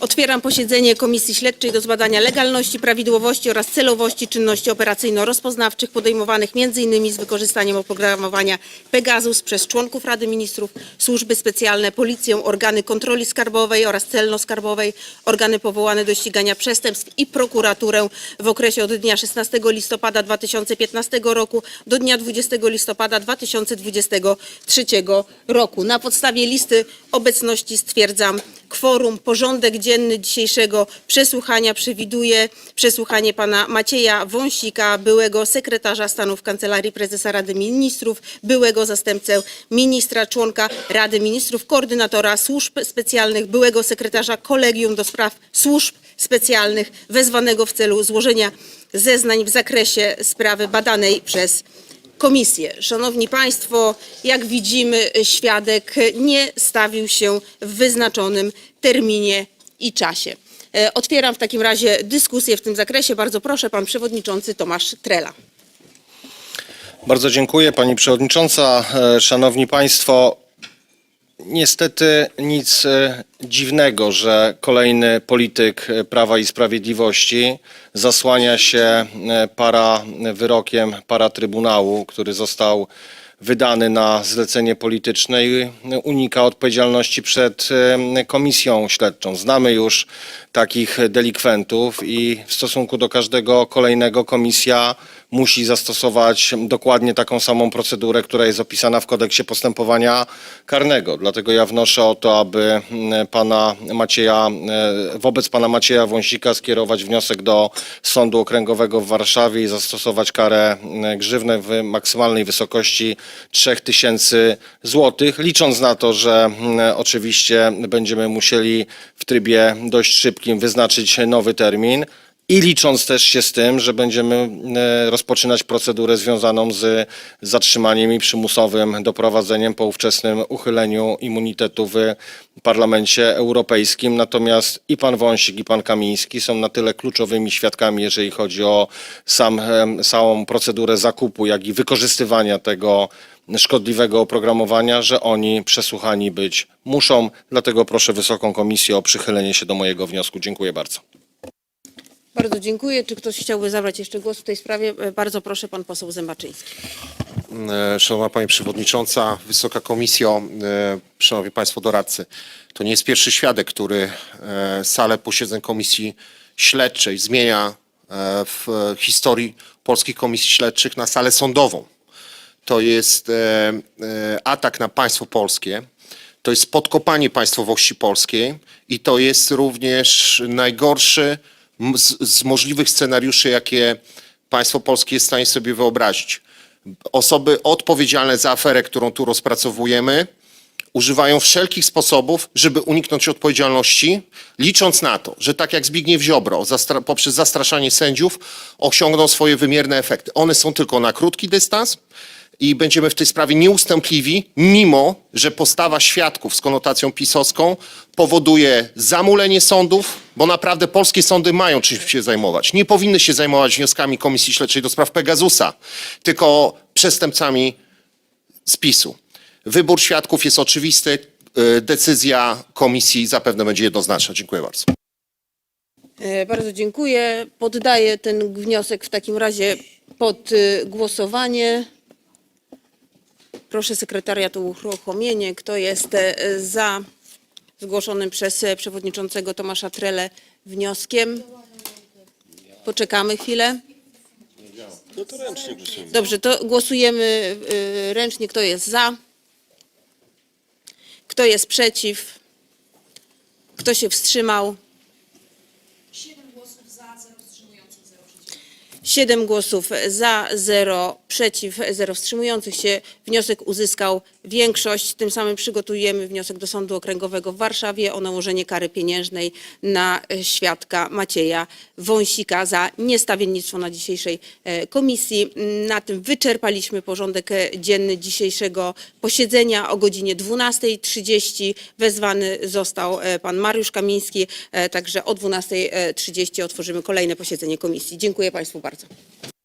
Otwieram posiedzenie Komisji Śledczej do zbadania legalności, prawidłowości oraz celowości czynności operacyjno-rozpoznawczych podejmowanych m.in. z wykorzystaniem oprogramowania Pegasus przez członków Rady Ministrów, służby specjalne, policję, organy kontroli skarbowej oraz celno-skarbowej, organy powołane do ścigania przestępstw i prokuraturę w okresie od dnia 16 listopada 2015 roku do dnia 20 listopada 2023 roku. Na podstawie listy obecności stwierdzam kworum. Porządek dzienny dzisiejszego przesłuchania przewiduje przesłuchanie pana Macieja Wąsika, byłego sekretarza stanu w Kancelarii Prezesa Rady Ministrów, byłego zastępcę ministra, członka Rady Ministrów, koordynatora służb specjalnych, byłego sekretarza Kolegium do Spraw Służb Specjalnych, wezwanego w celu złożenia zeznań w zakresie sprawy badanej przez komisję. Szanowni Państwo, jak widzimy, świadek nie stawił się w wyznaczonym terminie i czasie. E, Otwieram w takim razie dyskusję w tym zakresie. Bardzo proszę, pan przewodniczący Tomasz Trela. Bardzo dziękuję Pani Przewodnicząca. E, Szanowni Państwo, niestety nic e, dziwnego, że kolejny polityk e, Prawa i Sprawiedliwości zasłania się e, para wyrokiem para Trybunału, który został wydany na zlecenie polityczne i unika odpowiedzialności przed komisją śledczą. Znamy już takich delikwentów i w stosunku do każdego kolejnego komisja musi zastosować dokładnie taką samą procedurę, która jest opisana w kodeksie postępowania karnego. Dlatego ja wnoszę o to, aby mm, pana Macieja, e, wobec pana Macieja Wąsika skierować wniosek do Sądu Okręgowego w Warszawie i zastosować karę mm, grzywny w maksymalnej wysokości 3000 złotych, licząc na to, że mm, oczywiście będziemy musieli w trybie dość szybkim wyznaczyć nowy termin. I licząc też się z tym, że będziemy e, rozpoczynać procedurę związaną z zatrzymaniem i przymusowym doprowadzeniem po ówczesnym uchyleniu immunitetu w Parlamencie Europejskim. Natomiast i pan Wąsik, i pan Kamiński są na tyle kluczowymi świadkami, jeżeli chodzi o sam, samą procedurę zakupu, jak i wykorzystywania tego szkodliwego oprogramowania, że oni przesłuchani być muszą. Dlatego proszę Wysoką Komisję o przychylenie się do mojego wniosku. Dziękuję bardzo. Bardzo dziękuję. Czy ktoś chciałby zabrać jeszcze głos w tej sprawie? E, Bardzo proszę, pan poseł Zębaczyński. E, Szanowna Pani Przewodnicząca, Wysoka Komisjo, e, Szanowni Państwo doradcy. To nie jest pierwszy świadek, który salę posiedzeń Komisji Śledczej zmienia w historii polskich komisji śledczych na salę sądową. To jest atak na państwo polskie, to jest podkopanie państwowości polskiej i to jest również najgorszy z, z możliwych scenariuszy, jakie państwo polskie jest w stanie sobie wyobrazić. Osoby odpowiedzialne za aferę, którą tu rozpracowujemy, używają wszelkich sposobów, żeby uniknąć odpowiedzialności, licząc na to, że tak jak Zbigniew Ziobro zastra- poprzez zastraszanie sędziów osiągną swoje wymierne efekty. One są tylko na krótki dystans i będziemy w tej sprawie nieustępliwi, mimo że postawa świadków z konotacją pisowską powoduje zamulenie sądów, bo naprawdę polskie sądy mają czym się zajmować. Nie powinny się zajmować wnioskami Komisji Śledczej do spraw Pegasusa, tylko przestępcami spisu. Wybór świadków jest oczywisty. y, Decyzja komisji zapewne będzie jednoznaczna. Dziękuję bardzo. E, Bardzo dziękuję. Poddaję ten wniosek w takim razie pod y, głosowanie. Proszę sekretariat o uruchomienie. Kto jest e, za zgłoszonym przez e, przewodniczącego Tomasza Trele wnioskiem? Poczekamy chwilę. Dobrze, to głosujemy y, ręcznie. Kto jest za? Kto jest przeciw? Kto się wstrzymał? 7 głosów za, 0 wstrzymujących, 0 przeciwnych. 7 głosów za, 0 przeciw, 0 wstrzymujących się. Wniosek uzyskał większość. Tym samym przygotujemy wniosek do Sądu Okręgowego w Warszawie o nałożenie kary pieniężnej na świadka Macieja Wąsika za niestawiennictwo na dzisiejszej e, komisji. Na tym wyczerpaliśmy porządek dzienny dzisiejszego posiedzenia. O godzinie 12.30 wezwany został e, pan Mariusz Kamiński, e, także o 12.30 otworzymy kolejne posiedzenie komisji. Dziękuję Państwu bardzo.